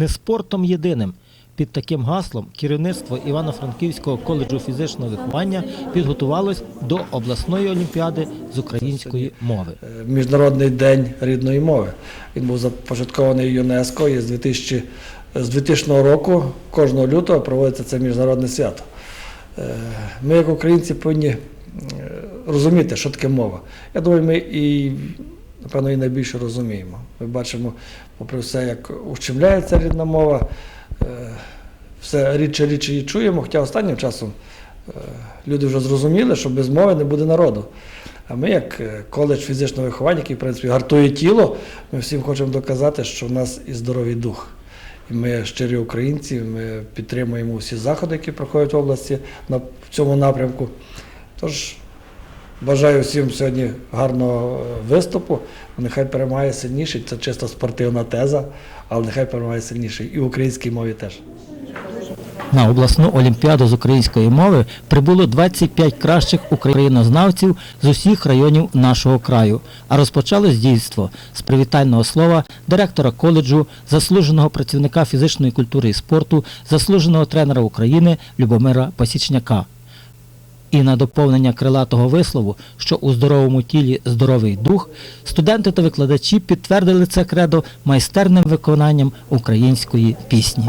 не спортом єдиним. Під таким гаслом керівництво Івано-Франківського коледжу фізичного виховання підготувалось до обласної олімпіади з української мови. Е, Міжнародний день рідної мови. Він був започаткований ЮНЕСКО і з 2000, з 2000 року кожного лютого проводиться це міжнародне свято. Е, Ми, як українці, повинні е, розуміти, що таке мова. Я думаю, ми і, напевно, і найбільше розуміємо. Ми бачимо, попри все, як ущемляється рідна мова, е, все рідше рідше її чуємо, хоча останнім часом е, люди вже зрозуміли, що без мови не буде народу. А ми, як е, коледж фізичного виховання, який в принципі гартує тіло, ми всім хочемо доказати, що в нас і здоровий дух. І ми щирі українці, ми підтримуємо всі заходи, які проходять в області на цьому напрямку. Тож бажаю всім сьогодні гарного е, виступу. Нехай перемагає сильніший, це чисто спортивна теза, але нехай перемагає сильніший. І в українській мові теж. На обласну олімпіаду з української мови прибуло 25 кращих українознавців з усіх районів нашого краю. А розпочалось дійство з привітального слова директора коледжу, заслуженого працівника фізичної культури і спорту, заслуженого тренера України Любомира Пасічняка. І на доповнення крилатого вислову, що у здоровому тілі здоровий дух, студенти та викладачі підтвердили це кредо майстерним виконанням української пісні.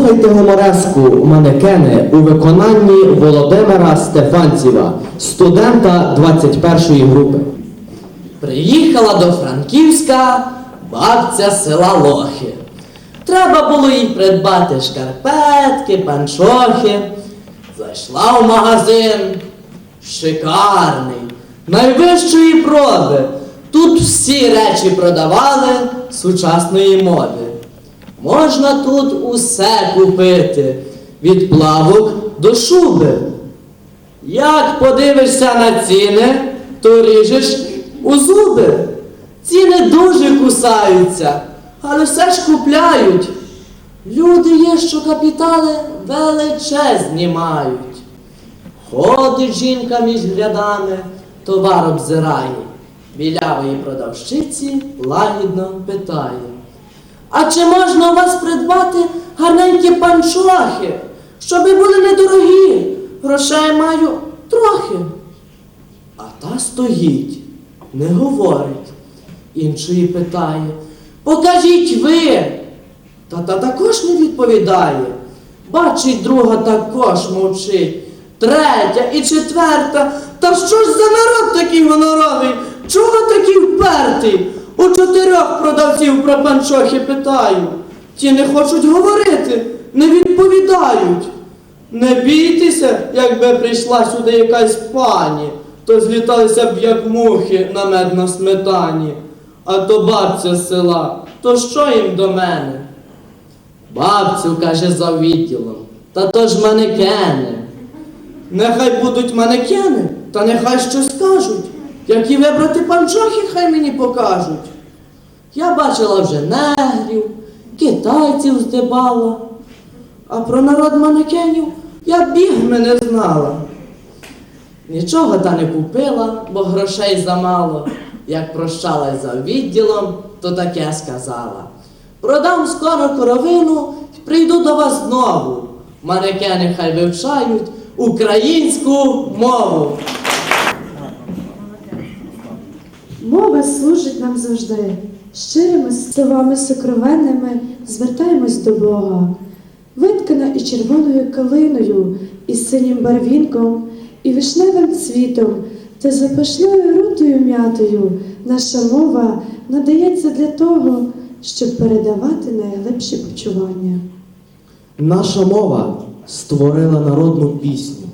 Слухайте гумореску манекени у виконанні Володимира Стефанцєва, студента 21-ї групи. Приїхала до Франківська бабця села Лохи. Треба було їй придбати шкарпетки, панчохи. Зайшла в магазин. Шикарний, найвищої проби. Тут всі речі продавали сучасної моди. Можна тут усе купити, від плавок до шуби. Як подивишся на ціни, то ріжеш у зуби. Ціни дуже кусаються, але все ж купляють. Люди є, що капітали величезні мають. Ходить жінка між рядами, товар обзирає. Білявої продавщиці лагідно питає. А чи можна у вас придбати гарненькі панчохи, щоби були недорогі? Грошей маю трохи. А та стоїть, не говорить. Іншої питає. Покажіть ви. Та та також не відповідає. Бачить, друга також мовчить. Третя і четверта. Та що ж за народ такий гоноровий? Чого такий впертий? Чотирьох про панчохи питаю. Ті не хочуть говорити, не відповідають. Не бійтеся, якби прийшла сюди якась пані, то зліталися б як мухи на мед на сметані. А то бабця з села, то що їм до мене? Бабцю, каже за відділом, та то ж манекени. Нехай будуть манекени, та нехай щось скажуть. Які вибрати панчохи, хай мені покажуть. Я бачила вже негрів, китайців здибала, а про народ манекенів я бігми не знала. Нічого та не купила, бо грошей замало. Як прощалась за відділом, то таке сказала. Продам скоро коровину і прийду до вас знову. Манекени хай вивчають українську мову. Мова служить нам завжди. Щирими словами сокровенними звертаємось до Бога. Виткана і червоною калиною, і синім барвінком, і вишневим цвітом, та запашною рутою м'ятою наша мова надається для того, щоб передавати найглибші почування. Наша мова створила народну пісню,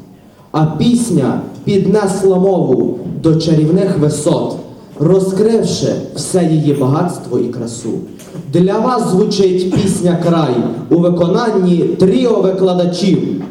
а пісня піднесла мову до чарівних висот, розкривши все її багатство і красу. Для вас звучить пісня край у виконанні тріо викладачів.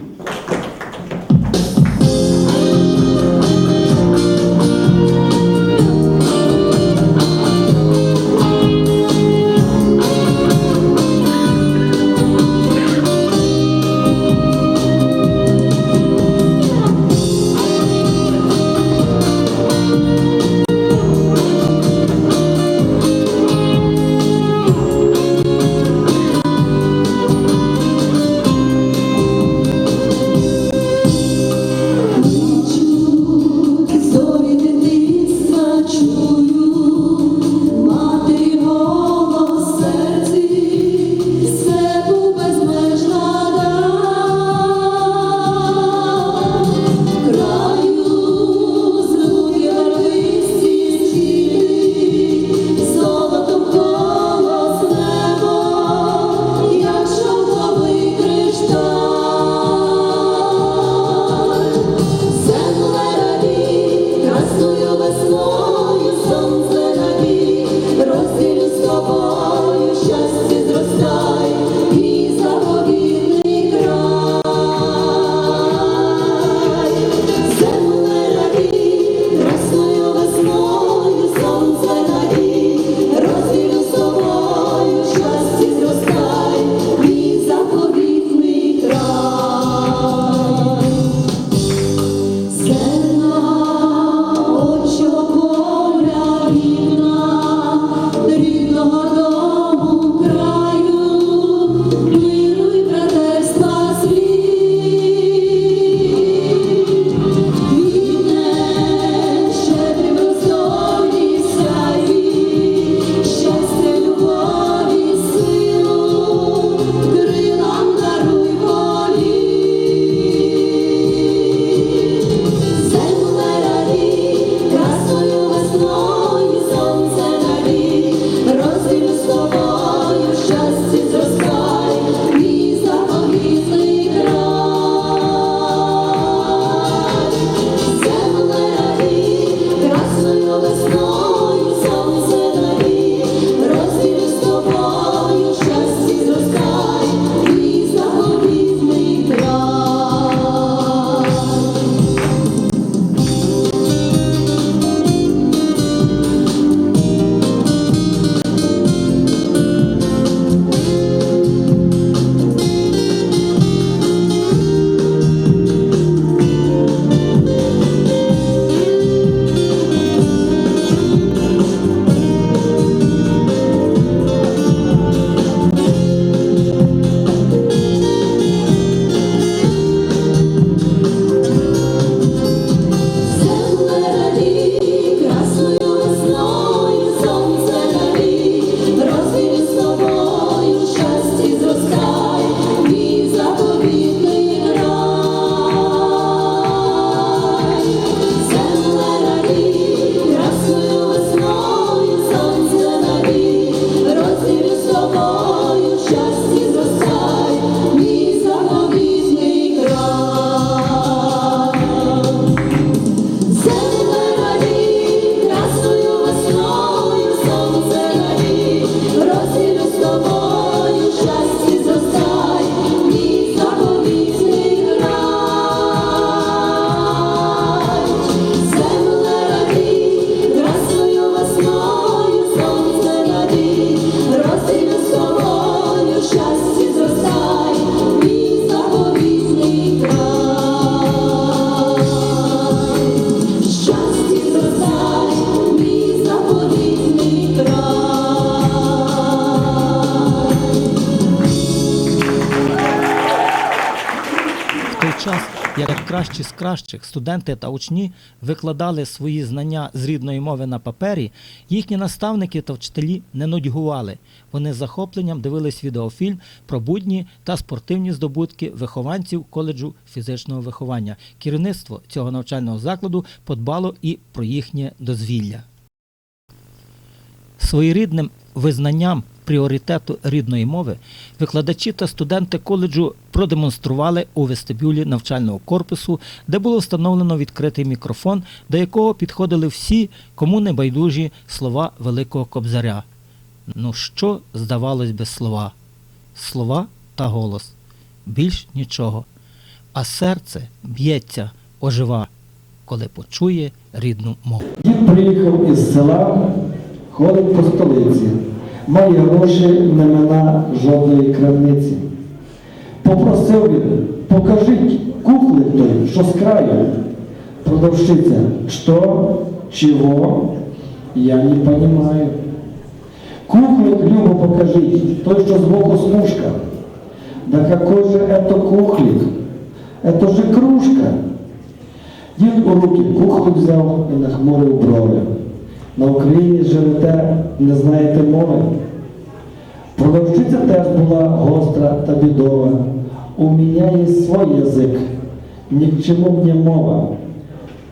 Кращі з кращих студенти та учні викладали свої знання з рідної мови на папері, їхні наставники та вчителі не нудьгували. Вони з захопленням дивились відеофільм про будні та спортивні здобутки вихованців коледжу фізичного виховання. Керівництво цього навчального закладу подбало і про їхнє дозвілля. Своєрідним визнанням пріоритету рідної мови викладачі та студенти коледжу продемонстрували у вестибюлі навчального корпусу, де було встановлено відкритий мікрофон, до якого підходили всі, кому не байдужі слова Великого Кобзаря. Ну що здавалось без слова? Слова та голос. Більш нічого. А серце б'ється, ожива, коли почує рідну мову. Дід приїхав із села, ходить по столиці, має гроші, не мина жодної крамниці. Попросив він, покажіть кухлик той, що з краю. Продавщиця, що, чого, я не понимаю. Кухлик, Любо, покажіть, той, що збоку смужка. Да какой же это кухлик? Это же кружка. Дід у руки кухлю взяв і нахмурив брови. На Україні живете, не знаєте мови. Продавщиця теж була гостра та бідова. У мене є свій язик, ні к чому мені мова.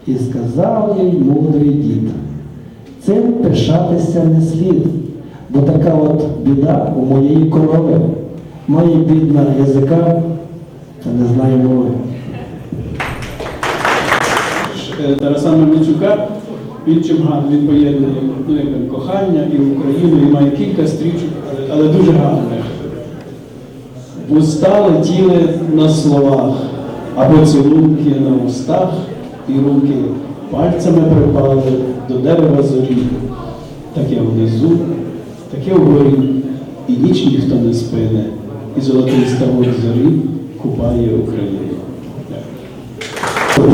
І сказав їй мудрий дід, цим пишатися не слід, бо така от біда у моєї корови. Має бідна язика, та не знає мови. Е, Тараса Мельничука. Він чим гарно він поєднує ну, кохання і Україну, і має кілька стрічок, але, дуже гарних. Вуста летіли на словах, а поцілунки на устах, і руки пальцями припали до дерева зорі. Таке внизу, таке вгорі, і ніч ніхто не спине, і золотий ставок зорі купає Україну.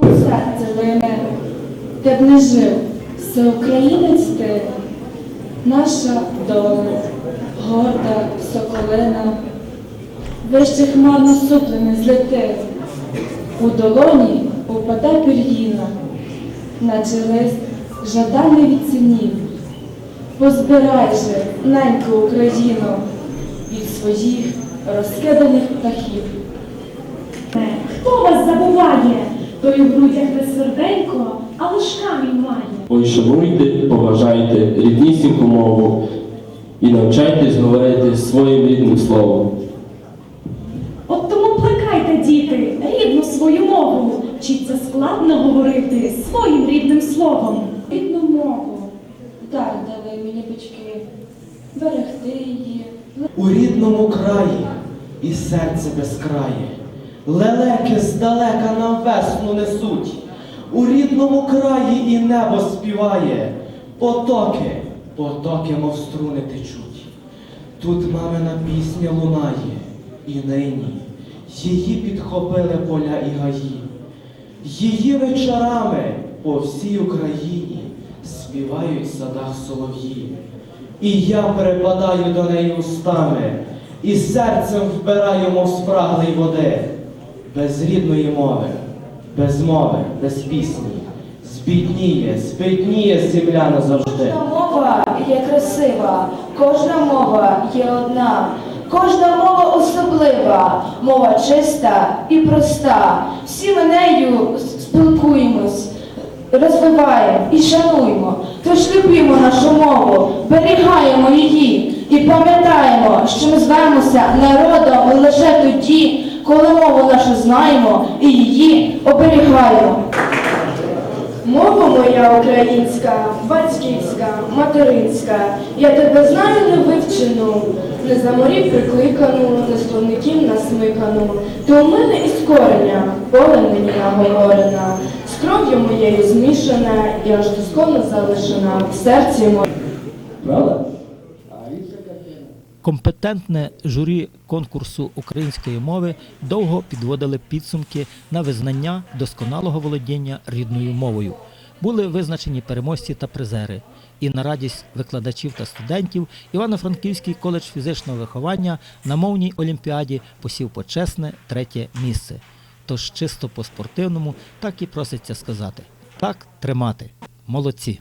Серце вине, ти б не жив, всеукраїнець ти, наша доля, горда соколина, вище хмар насуплений злети, у долоні упаде пір'їна, наче лист жаданий від синів. Позбирай же, неньку Україну, від своїх розкиданих птахів. Хто вас забуває? Той у грудях не серденько, а лиш камінь має. Ой, шануйте, поважайте ріднісіньку мову і навчайтесь говорити своїм рідним словом. От тому плекайте, діти, рідну свою мову. Вчіться складно говорити своїм рідним словом. Рідну мову, дар дали мені батьки, берегти її, У рідному краї і серце безкрає, лелеки здалека нам весну несуть. У рідному краї і небо співає, потоки, потоки, мов струни течуть. Тут мамина пісня лунає, і нині її підхопили поля і гаї. Її вечорами по всій Україні співають в садах солов'ї. І я перепадаю до неї устами, і серцем вбираю, мов спраглий води, без рідної мови, без мови, без пісні. Збідніє, збідніє земля назавжди. Кожна мова є красива, кожна мова є одна, кожна мова особлива, мова чиста і проста. Всі ми нею спілкуємось, розвиваємо і шануємо. Тож любімо нашу мову, берігаємо її і пам'ятаємо, що ми звемося народом лише тоді, коли мову нашу знаємо і її оберігаємо. Мова моя українська, батьківська, материнська, я тебе знаю невивчену, не за морів прикликану, не словників насмикану. Ти у мене із кореня, полем мені наговорена, з кров'ю моєю змішана і аж досконно залишена в серці моєму. Правда? Компетентне журі конкурсу української мови довго підводили підсумки на визнання досконалого володіння рідною мовою. Були визначені переможці та призери. І на радість викладачів та студентів Івано-Франківський коледж фізичного виховання на мовній олімпіаді посів почесне третє місце. Тож чисто по-спортивному так і проситься сказати. Так тримати. Молодці.